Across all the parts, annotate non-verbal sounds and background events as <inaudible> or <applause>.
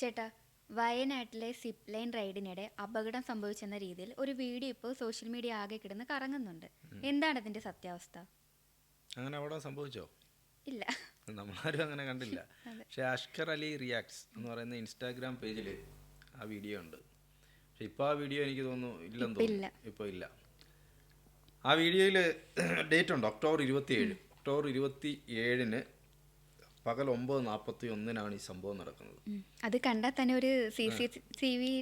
ചേട്ടാ വയനാട്ടിലെ zip line റൈഡിനിടെ അപകടം സംഭവിച്ചെന്ന രീതിയിൽ ഒരു വീഡിയോ ഇപ്പോൾ സോഷ്യൽ മീഡിയ ആകെ കിടന്ന് കറങ്ങുന്നുണ്ട്. എന്താണ് അതിന്റെ സത്യാവസ്ഥ? അങ്ങനെ അവിടെ സംഭവിച്ചോ? ഇല്ല. നമ്മളാരും അങ്ങനെ കണ്ടില്ല. <laughs> പക്ഷേ അഷ്കർ അലി റിയാക്ട്സ് എന്ന് പറയുന്ന ഇൻസ്റ്റാഗ്രാം പേജിൽ ആ വീഡിയോ ഉണ്ട്. പക്ഷെ ഇപ്പോൾ ആ വീഡിയോ എനിക്ക് തോന്നുന്നു ഇല്ലെന്ന് ഇല്ല. തോന്നുന്നു. ഇപ്പോൾ ഇല്ല. ആ വീഡിയോയിൽ <clears throat> ഡേറ്റ് ഉണ്ട് ഒക്ടോബർ ഇരുപത്തി ഏഴ് ഒക്ടോബർ ഇരുപത്തി ഏഴിന് പകൽ ഒമ്പത് നാൽപ്പത്തി ഒന്നിനാണ് ഈ സംഭവം നടക്കുന്നത്. അത് കണ്ടാൽ തന്നെ ഒരു സി സി ടി വി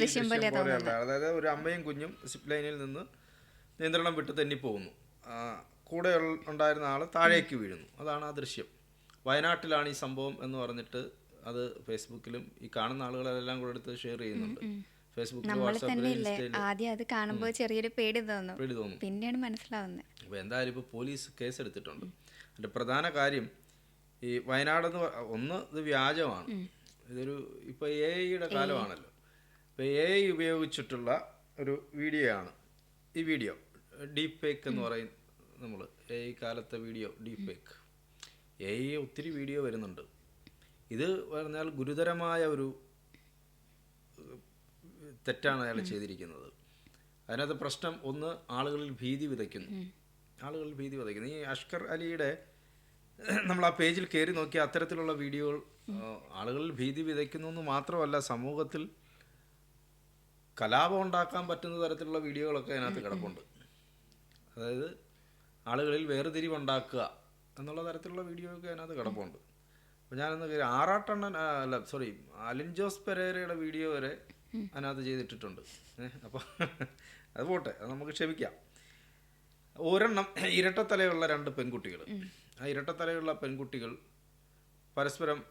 ദൃശ്യം പോലെ അതായത് ഒരു അമ്മയും കുഞ്ഞും സിപ്പ് ലൈനിൽ നിന്ന് നിയന്ത്രണം വിട്ട് തെന്നിപ്പോകുന്നു. കൂടെ ഉണ്ടായിരുന്ന ആൾ താഴേക്ക് വീഴുന്നു. അതാണ് ആ ദൃശ്യം. വയനാട്ടിലാണ് ഈ സംഭവം എന്ന് പറഞ്ഞിട്ട് അത് ഫേസ്ബുക്കിലും ഈ കാണുന്ന ആളുകളെല്ലാം കൂടെ എടുത്ത് ഷെയർ ചെയ്യുന്നുണ്ട്. നമ്മൾ ആദ്യം അത് കാണുമ്പോൾ ചെറിയൊരു പേടി തോന്നും. പിന്നെയാണ് മനസ്സിലാവുന്നത്. അപ്പോൾ എന്തായാലും ഇപ്പൊ പോലീസ് കേസെടുത്തിട്ടുണ്ട്. അതിന്റെ പ്രധാന കാര്യം ഈ വയനാടെന്ന് ഒന്ന് ഇത് വ്യാജമാണ്. ഇതൊരു ഇപ്പോൾ എ ഐയുടെ കാലമാണല്ലോ. ഇപ്പോൾ എ ഐ ഉപയോഗിച്ചിട്ടുള്ള ഒരു വീഡിയോ ആണ് ഈ വീഡിയോ ഡീപ് ഫേക്ക് എന്ന് പറയും നമ്മൾ എ ഐ കാലത്തെ video deep fake A I ഒത്തിരി വീഡിയോ വരുന്നുണ്ട്. ഇത് പറഞ്ഞാൽ ഗുരുതരമായ ഒരു തെറ്റാണ് അയാൾ ചെയ്തിരിക്കുന്നത്. അതിനകത്ത് പ്രശ്നം ഒന്ന് ആളുകളിൽ ഭീതി വിതയ്ക്കുന്നു. ആളുകളിൽ ഭീതി വിതയ്ക്കുന്നു. ഈ അഷ്കർ അലിയുടെ നമ്മൾ ആ പേജിൽ കയറി നോക്കിയ അത്തരത്തിലുള്ള വീഡിയോകൾ ആളുകളിൽ ഭീതി വിതയ്ക്കുന്നു എന്ന് മാത്രമല്ല സമൂഹത്തിൽ കലാപം ഉണ്ടാക്കാൻ പറ്റുന്ന തരത്തിലുള്ള വീഡിയോകളൊക്കെ അതിനകത്ത് കിടപ്പുണ്ട്. അതായത് ആളുകളിൽ വേർതിരിവുണ്ടാക്കുക എന്നുള്ള തരത്തിലുള്ള വീഡിയോ ഒക്കെ അതിനകത്ത് കിടപ്പുണ്ട്. അപ്പോൾ ഞാനൊന്ന് കയറി ആറാട്ടണ്ണൻ അല്ല സോറി അലിൻ ജോസ് പെരേരയുടെ വീഡിയോ വരെ അതിനകത്ത് ചെയ്തിട്ടിട്ടുണ്ട്. അപ്പോൾ അത് പോട്ടെ അത് നമുക്ക് ക്ഷമിക്കാം. ഒരെണ്ണം <clears throat> ഇരട്ടത്തലയുള്ള രണ്ട് പെൺകുട്ടികൾ ആ ഇരട്ടത്തലയുള്ള പെൺകുട്ടികൾ പരസ്പരം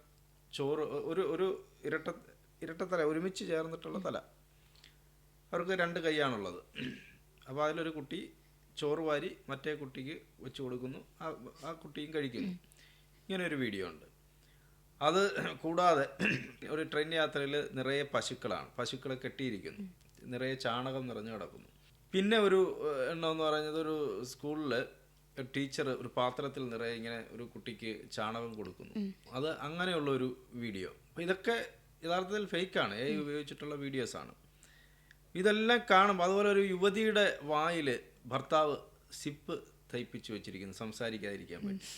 ചോറ് ഒരു ഒരു ഇരട്ട ഇരട്ടത്തല ഒരുമിച്ച് ചേർന്നിട്ടുള്ള തല. അവർക്ക് രണ്ട് കൈയാണുള്ളത്. അപ്പോൾ അതിലൊരു കുട്ടി ചോറ് വാരി മറ്റേ കുട്ടിക്ക് വെച്ച് കൊടുക്കുന്നു. ആ ആ കുട്ടിയും കഴിക്കുന്നു. ഇങ്ങനെ ഒരു വീഡിയോ ഉണ്ട്. അത് <clears throat> കൂടാതെ ഒരു ട്രെയിൻ യാത്രയിൽ നിറയെ പശുക്കളാണ്. പശുക്കളെ കെട്ടിയിരിക്കുന്നു. നിറയെ ചാണകം നിറഞ്ഞു കിടക്കുന്നു. പിന്നെ ഒരു എണ്ണമെന്ന് എണ്ണം എന്ന് പറയുന്നത് ഒരു സ്കൂളിൽ ടീച്ചർ ഒരു പാത്രത്തിൽ നിറയെ ഇങ്ങനെ ഒരു കുട്ടിക്ക് ചാണകം കൊടുക്കുന്നു. അത് അങ്ങനെയുള്ള ഒരു വീഡിയോ. അപ്പോൾ ഇതൊക്കെ യഥാർത്ഥത്തിൽ ഫേക്കാണ്. എ ഉപയോഗിച്ചിട്ടുള്ള വീഡിയോസ് ആണ് ഇതെല്ലാം കാണുമ്പോൾ അതുപോലെ ഒരു യുവതിയുടെ വായിൽ ഭർത്താവ് സിപ്പ് തയ്പ്പിച്ച് വെച്ചിരിക്കുന്നു. സംസാരിക്കാതിരിക്കാൻ പറ്റും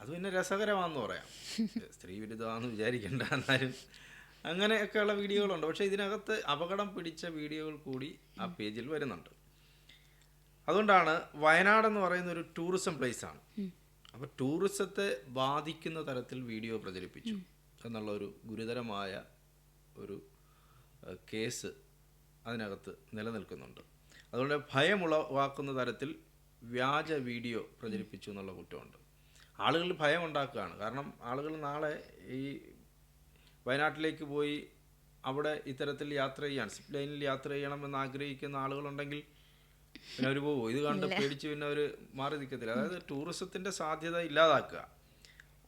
അത് പിന്നെ രസകരമാണെന്ന് പറയാം. <laughs> സ്ത്രീ വിരുദ്ധമാണെന്ന് വിചാരിക്കേണ്ട എന്നാലും. അങ്ങനെയൊക്കെയുള്ള വീഡിയോകളുണ്ട്. പക്ഷേ ഇതിനകത്ത് അപകടം പിടിച്ച വീഡിയോകൾ കൂടി ആ പേജിൽ വരുന്നുണ്ട്. അതുകൊണ്ടാണ് വയനാട് എന്ന് പറയുന്ന ഒരു ടൂറിസം പ്ലേസ് ആണ് അപ്പോൾ ടൂറിസത്തെ ബാധിക്കുന്ന തരത്തിൽ വീഡിയോ പ്രചരിപ്പിച്ചു എന്നുള്ള ഒരു ഗുരുതരമായ ഒരു കേസ് അതിനകത്ത് നിലനിൽക്കുന്നുണ്ട്. അതുകൊണ്ട് ഭയമുളവാക്കുന്ന തരത്തിൽ വ്യാജ വീഡിയോ പ്രചരിപ്പിച്ചു എന്നുള്ള കുറ്റമുണ്ട്. ആളുകളിൽ ഭയം ഉണ്ടാക്കുകയാണ് കാരണം ആളുകൾ നാളെ ഈ വയനാട്ടിലേക്ക് പോയി അവിടെ ഇത്തരത്തിൽ യാത്ര ചെയ്യാൻ സിപ്പ് ലൈനിൽ യാത്ര ചെയ്യണം എന്ന് ആഗ്രഹിക്കുന്ന ആളുകളുണ്ടെങ്കിൽ പിന്നെ അവർ പോകുമോ ഇത് കണ്ട് പേടിച്ച് പിന്നെ അവർ മാറി നിൽക്കത്തില്ല അതായത് ടൂറിസത്തിന്റെ സാധ്യത ഇല്ലാതാക്കുക.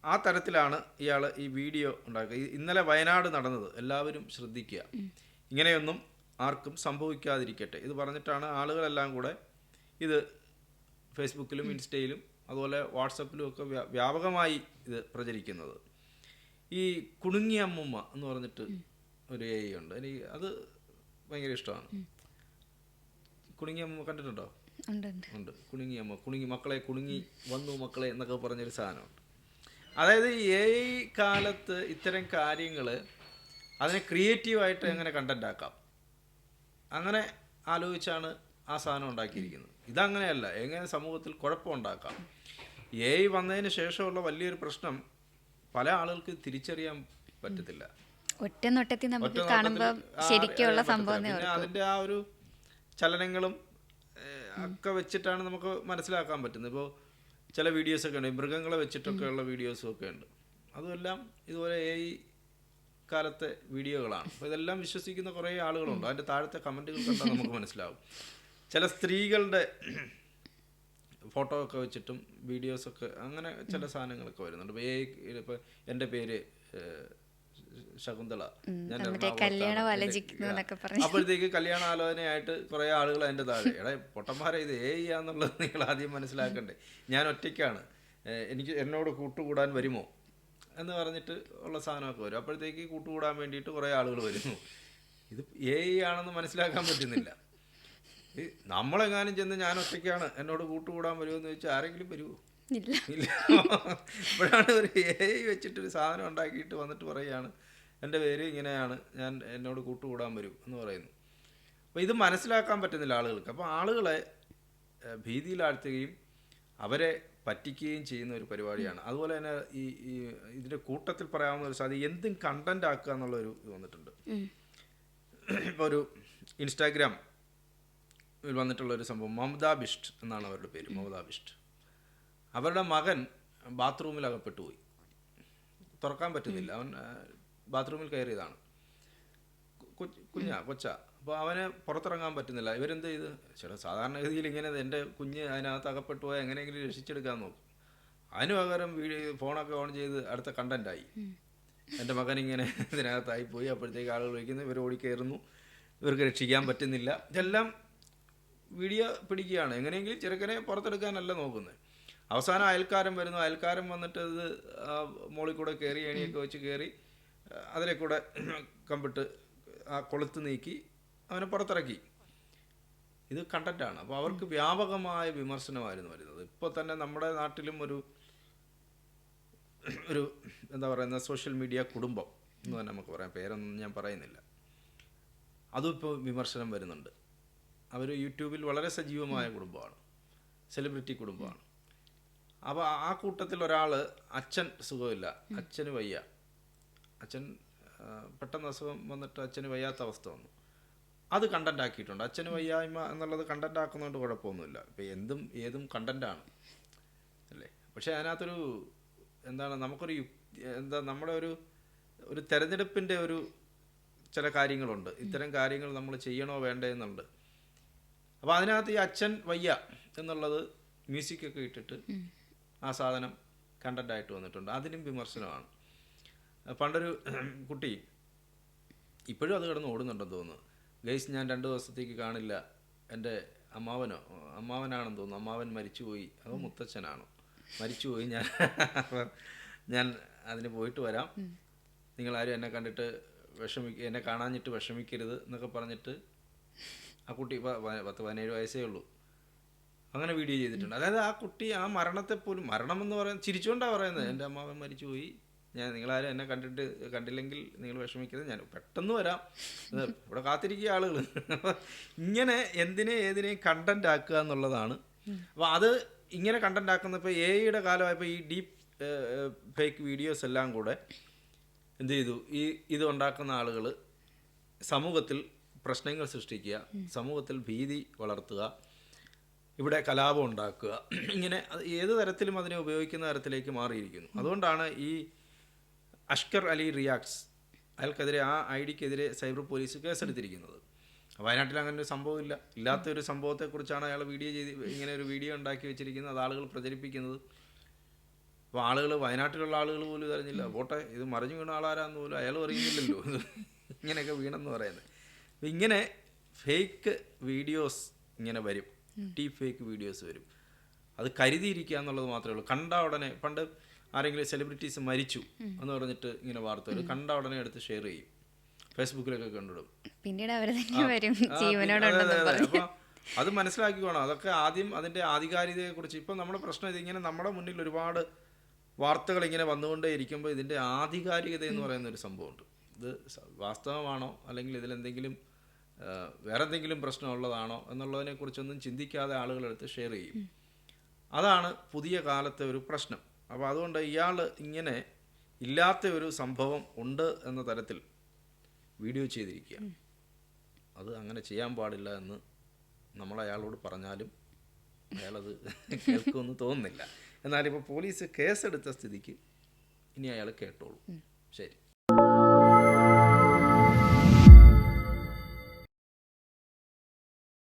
ആ തരത്തിലാണ് ഇയാൾ ഈ വീഡിയോ ഉണ്ടാക്കുക. ഇന്നലെ വയനാട് നടന്നത്. എല്ലാവരും ശ്രദ്ധിക്കുക. ഇങ്ങനെയൊന്നും ആർക്കും സംഭവിക്കാതിരിക്കട്ടെ. ഇത് പറഞ്ഞിട്ടാണ് ആളുകളെല്ലാം കൂടെ ഇത് ഫേസ്ബുക്കിലും ഇൻസ്റ്റയിലും അതുപോലെ വാട്സപ്പിലും ഒക്കെ വ്യാപകമായി ഇത് പ്രചരിക്കുന്നത്. ഈ കുണുങ്ങിയ അമ്മൂമ്മ എന്ന് പറഞ്ഞിട്ട് ഒരു എ ഉണ്ട്. എനിക്ക് അത് ഭയങ്കര ഇഷ്ടമാണ്. കുണുങ്ങിയ അമ്മ കണ്ടിട്ടുണ്ടോ? ഉണ്ട് ഉണ്ട്. ഉണ്ട്. കുണുങ്ങി അമ്മ കുണുങ്ങി മക്കളെ കുണുങ്ങി വന്നു മക്കളെ എന്നൊക്കെ പറഞ്ഞൊരു സാധനമുണ്ട്. അതായത് ഈ എ കാലത്ത് ഇത്തരം കാര്യങ്ങൾ അതിനെ ക്രിയേറ്റീവായിട്ട് എങ്ങനെ കണ്ടന്റ് ആക്കാം? അങ്ങനെ ആലോചിച്ചാണ് ആ സാധനം ഉണ്ടാക്കിയിരിക്കുന്നത്. ഇതങ്ങനെയല്ല. എങ്ങനെ സമൂഹത്തിൽ കുഴപ്പമുണ്ടാക്കാം എ ഐ വന്നതിന് ശേഷമുള്ള വലിയൊരു പ്രശ്നം പല ആളുകൾക്ക് തിരിച്ചറിയാൻ പറ്റത്തില്ല. ഒറ്റ നോട്ടത്തിൽ നമുക്ക് കാണുമ്പോൾ ശരിക്കുള്ള സംഭവം അതിന്റെ ആ ഒരു ചലനങ്ങളും ഒക്കെ വെച്ചിട്ടാണ് നമുക്ക് മനസ്സിലാക്കാൻ പറ്റുന്നത്. ഇപ്പോൾ ചില വീഡിയോസ് ഒക്കെ ഉണ്ട്. മൃഗങ്ങളെ മൃഗങ്ങളെ വെച്ചിട്ടൊക്കെയുള്ള വീഡിയോസും ഒക്കെ ഉണ്ട്. അതുമെല്ലാം ഇതുപോലെ എ കാലത്തെ വീഡിയോകളാണ്. അപ്പോൾ ഇതെല്ലാം വിശ്വസിക്കുന്ന കുറേ ആളുകളുണ്ട്. അതിന്റെ താഴത്തെ കമന്റുകൾ കണ്ടാൽ നമുക്ക് മനസ്സിലാവും. ചില സ്ത്രീകളുടെ ഫോട്ടോ ഒക്കെ വെച്ചിട്ടും വീഡിയോസൊക്കെ അങ്ങനെ ചില സാധനങ്ങളൊക്കെ വരുന്നുണ്ട്. ഇപ്പം ഇപ്പോൾ എന്റെ പേര് ശകുന്തള. ഞാൻ. അപ്പോഴത്തേക്ക് കല്യാണ ആലോചനയായിട്ട് കുറെ ആളുകൾ അതിന്റെ താഴെ. എടാ പൊട്ടന്മാരെ ഇത് ഏ ചെയ്യാന്നുള്ളത് നിങ്ങൾ ആദ്യം മനസ്സിലാക്കണ്ടേ. ഞാൻ ഒറ്റയ്ക്കാണ്. എനിക്ക് എന്നോട് കൂട്ടുകൂടാൻ വരുമോ എന്ന് പറഞ്ഞിട്ട് ഉള്ള സാധനമൊക്കെ വരും. അപ്പോഴത്തേക്ക് കൂട്ടുകൂടാൻ വേണ്ടിയിട്ട് കുറേ ആളുകൾ വരുന്നു. ഇത് എ ആണെന്ന് മനസ്സിലാക്കാൻ പറ്റുന്നില്ല. നമ്മളെങ്ങാനും ചെന്ന് ഞാൻ ഒറ്റയ്ക്കാണ് എന്നോട് കൂട്ടുകൂടാൻ വരുമെന്ന് ചോദിച്ചാൽ ആരെങ്കിലും വരുമോ ഇല്ല. ഇപ്പോഴാണ് ഒരു എ വെച്ചിട്ടൊരു സാധനം ഉണ്ടാക്കിയിട്ട് വന്നിട്ട് പറയുകയാണ്. എന്റെ പേര് ഇങ്ങനെയാണ്. ഞാൻ എന്നോട് കൂട്ടുകൂടാൻ വരും എന്ന് പറയുന്നു. അപ്പോൾ ഇത് മനസ്സിലാക്കാൻ പറ്റുന്നില്ല ആളുകൾക്ക്. അപ്പോൾ ആളുകളെ ഭീതിയിലാഴ്ത്തുകയും അവരെ പറ്റിക്കുകയും ചെയ്യുന്ന ഒരു പരിപാടിയാണ്. അതുപോലെ തന്നെ ഈ ഈ ഇതിന്റെ കൂട്ടത്തിൽ പറയാവുന്ന ഒരു സാധ്യത എന്തും കണ്ടന്റ് ആക്കുക എന്നുള്ളൊരു ഇത് വന്നിട്ടുണ്ട്. ഇപ്പോൾ ഒരു ഇൻസ്റ്റാഗ്രാം വന്നിട്ടുള്ള ഒരു സംഭവം. മമതാ ബിഷ്ട് എന്നാണ് അവരുടെ പേര് മമതാ ബിഷ്ട് അവരുടെ മകൻ ബാത്റൂമിൽ അകപ്പെട്ടു പോയി. തുറക്കാൻ പറ്റുന്നില്ല. അവൻ ബാത്റൂമിൽ കയറിയതാണ്. കുഞ്ഞാ കൊച്ച. അപ്പോൾ അവന് പുറത്തിറങ്ങാൻ പറ്റുന്നില്ല. ഇവരെന്ത് ചെയ്ത്? ചേട്ടാ സാധാരണഗതിയിൽ ഇങ്ങനെ എന്റെ കുഞ്ഞ് അതിനകത്ത് അകപ്പെട്ടു പോയാൽ എങ്ങനെയെങ്കിലും രക്ഷിച്ചെടുക്കാൻ നോക്കും. അതിന് പകരം വീഡിയോ ഫോണൊക്കെ ഓൺ ചെയ്ത് അടുത്ത കണ്ടന്റായി എന്റെ മകൻ ഇങ്ങനെ ഇതിനകത്തായി പോയി. അപ്പോഴത്തേക്ക് ആളുകൾ വിളിക്കുന്നു. ഇവർ ഓടിക്കയറുന്നു ഇവർക്ക് രക്ഷിക്കാൻ പറ്റുന്നില്ല. ഇതെല്ലാം വീഡിയോ പിടിക്കുകയാണ്. എങ്ങനെയെങ്കിലും ചെറുക്കനെ പുറത്തെടുക്കാനല്ല നോക്കുന്നത്. അവസാനം അയൽക്കാരൻ വരുന്നു. അയൽക്കാരൻ വന്നിട്ട് ഇത് മോളിൽ കൂടെ കയറി ഏണിയൊക്കെ വെച്ച് കയറി അതിലെ കൂടെ കമ്പിട്ട് ആ കൊളുത്ത് നീക്കി അവനെ പുറത്തിറക്കി. ഇത് കണ്ടന്റാണ്. അപ്പോൾ അവർക്ക് വ്യാപകമായ വിമർശനമായിരുന്നു വരുന്നത്. ഇപ്പോൾ തന്നെ നമ്മുടെ നാട്ടിലും ഒരു ഒരു എന്താ പറയുന്ന സോഷ്യൽ മീഡിയ കുടുംബം എന്ന് തന്നെ നമുക്ക് പറയാം. പേരൊന്നും ഞാൻ പറയുന്നില്ല. അതും ഇപ്പോൾ വിമർശനം വരുന്നുണ്ട്. അവർ യൂട്യൂബിൽ വളരെ സജീവമായ കുടുംബമാണ്. സെലിബ്രിറ്റി കുടുംബമാണ്. അപ്പോൾ ആ കൂട്ടത്തിൽ ഒരാൾ അച്ഛൻ സുഖമില്ല. അച്ഛന് വയ്യ. അച്ഛൻ പെട്ടെന്ന് അസുഖം വന്നിട്ട് അച്ഛന് വയ്യാത്ത അവസ്ഥ വന്നു. അത് കണ്ടന്റ് ആക്കിയിട്ടുണ്ട്. അച്ഛന് വയ്യായ്മ എന്നുള്ളത് കണ്ടന്റ് ആക്കുന്നതുകൊണ്ട് കുഴപ്പമൊന്നുമില്ല. ഇപ്പം എന്തും ഏതും കണ്ടന്റാണ് അല്ലേ? പക്ഷേ അതിനകത്തൊരു എന്താണ് നമുക്കൊരു എന്താ നമ്മുടെ ഒരു ഒരു തെരഞ്ഞെടുപ്പിന്റെ ഒരു ചില കാര്യങ്ങളുണ്ട്. ഇത്തരം കാര്യങ്ങൾ നമ്മൾ ചെയ്യണോ വേണ്ടേ എന്നുണ്ട്. അപ്പോൾ അതിനകത്ത് ഈ അച്ഛൻ വയ്യ എന്നുള്ളത് മ്യൂസിക്കൊക്കെ ഇട്ടിട്ട് ആ സാധനം കണ്ടന്റായിട്ട് വന്നിട്ടുണ്ട്. അതിനും വിമർശനമാണ്. പണ്ടൊരു കുട്ടി ഇപ്പോഴും അത് കിടന്ന് ഓടുന്നുണ്ടെന്ന് തോന്നുന്നു. ഗൈസ് ഞാൻ രണ്ട് ദിവസത്തേക്ക് കാണില്ല. എന്റെ അമ്മാവനോ അമ്മാവനാണെന്ന് തോന്നുന്നു. അമ്മാവൻ മരിച്ചുപോയി. അതോ മുത്തച്ഛനാണോ? മരിച്ചുപോയി. ഞാൻ <laughs> ഞാൻ അതിന് പോയിട്ട് വരാം. നിങ്ങളാരും എന്നെ കണ്ടിട്ട് വിഷമിക്ക എന്നെ കാണാഞ്ഞിട്ട് വിഷമിക്കരുത് എന്നൊക്കെ പറഞ്ഞിട്ട് ആ കുട്ടി പത്ത് പതിനേഴ് വയസ്സേ ഉള്ളൂ. അങ്ങനെ വീഡിയോ ചെയ്തിട്ടുണ്ട്. അതായത് ആ കുട്ടി ആ മരണത്തെ പോലും മരണം എന്ന് പറയുന്നത്. ചിരിച്ചുകൊണ്ടാണ് പറയുന്നത് എന്റെ അമ്മാവൻ മരിച്ചുപോയി. ഞാൻ നിങ്ങളാരും എന്നെ കണ്ടിട്ട് കണ്ടില്ലെങ്കിൽ നിങ്ങൾ വിഷമിക്കരുത്. ഞാൻ പെട്ടെന്ന് വരാം. ഇവിടെ കാത്തിരിക്കുക ആളുകൾ ഇങ്ങനെ എന്തിനെ ഏതിനെയും കണ്ടന്റ് ആക്കുക എന്നുള്ളതാണ്. അപ്പോൾ അത് ഇങ്ങനെ കണ്ടന്റ് ആക്കുന്നപ്പോൾ എ ഐയുടെ കാലമായപ്പോൾ ഈ ഡീപ്പ് ഫേക്ക് വീഡിയോസ് എല്ലാം കൂടെ എന്ത് ചെയ്തു? ഈ ഇത് ഉണ്ടാക്കുന്ന ആളുകൾ സമൂഹത്തിൽ പ്രശ്നങ്ങൾ സൃഷ്ടിക്കുക സമൂഹത്തിൽ ഭീതി വളർത്തുക ഇവിടെ കലാപം ഉണ്ടാക്കുക ഇങ്ങനെ ഏത് തരത്തിലും അതിനെ ഉപയോഗിക്കുന്ന തരത്തിലേക്ക് മാറിയിരിക്കുന്നു. അതുകൊണ്ടാണ് ഈ അഷ്കർ അലി റിയാക്സ് അയാൾക്കെതിരെ ആ ഐ ഡിക്കെതിരെ സൈബർ പോലീസ് കേസെടുത്തിരിക്കുന്നത്. വയനാട്ടിൽ അങ്ങനെ ഒരു സംഭവം ഇല്ല. ഇല്ലാത്ത ഒരു സംഭവത്തെക്കുറിച്ചാണ് അയാൾ വീഡിയോ ചെയ്ത് ഇങ്ങനെ ഒരു വീഡിയോ ഉണ്ടാക്കി വെച്ചിരിക്കുന്നത്. അത് ആളുകൾ പ്രചരിപ്പിക്കുന്നത്. അപ്പോൾ ആളുകൾ വയനാട്ടിലുള്ള ആളുകൾ പോലും ഇതറിഞ്ഞില്ല പോട്ടെ ഇത് മറിഞ്ഞു വീണ ആളാരാന്ന് പോലും അയാൾ അറിയുന്നില്ലല്ലോ. ഇങ്ങനെയൊക്കെ വീണെന്ന് പറയുന്നത്. ഇങ്ങനെ ഫേക്ക് വീഡിയോസ് ഇങ്ങനെ വരും. ടി ഫേക്ക് വീഡിയോസ് വരും. അത് കരുതിയിരിക്കുക എന്നുള്ളത് മാത്രമേ ഉള്ളൂ. കണ്ട ഉടനെ പണ്ട് ആരെങ്കിലും സെലിബ്രിറ്റീസ് മരിച്ചു എന്ന് പറഞ്ഞിട്ട് ഇങ്ങനെ വാർത്ത വരും കണ്ട ഉടനെ എടുത്ത് ഷെയർ ചെയ്യും. ഫേസ്ബുക്കിലൊക്കെ കണ്ടിടും പിന്നീട് അവർ തന്നെ വരും. അതെ, മനസ്സിലാക്കിക്കോണം. അതൊക്കെ ആദ്യം അതിന്റെ ആധികാരികതയെ കുറിച്ച് ഇപ്പം നമ്മുടെ പ്രശ്നം ഇതിങ്ങനെ നമ്മുടെ മുന്നിൽ ഒരുപാട് വാർത്തകൾ ഇങ്ങനെ വന്നുകൊണ്ടേ ഇരിക്കുമ്പോൾ ഇതിന്റെ ആധികാരികത എന്ന് പറയുന്ന ഒരു സംഭവമുണ്ട്. ഇത് വാസ്തവമാണോ അല്ലെങ്കിൽ ഇതിലെന്തെങ്കിലും വേറെ എന്തെങ്കിലും പ്രശ്നമുള്ളതാണോ എന്നുള്ളതിനെ കുറിച്ചൊന്നും ചിന്തിക്കാതെ ആളുകളെടുത്ത് ഷെയർ ചെയ്യും. അതാണ് പുതിയ കാലത്തെ ഒരു പ്രശ്നം. അപ്പോൾ അതുകൊണ്ട് ഇയാൾ ഇങ്ങനെ ഇല്ലാത്ത ഒരു സംഭവം ഉണ്ട് എന്ന തരത്തിൽ വീഡിയോ ചെയ്തിരിക്കുക. അത് അങ്ങനെ ചെയ്യാൻ പാടില്ല എന്ന് നമ്മൾ അയാളോട് പറഞ്ഞാലും അയാളത് കേൾക്കുമെന്ന് തോന്നുന്നില്ല. എന്നാലിപ്പോൾ പോലീസ് കേസെടുത്ത സ്ഥിതിക്ക് ഇനി അയാൾ കേട്ടോളൂ. ശരി.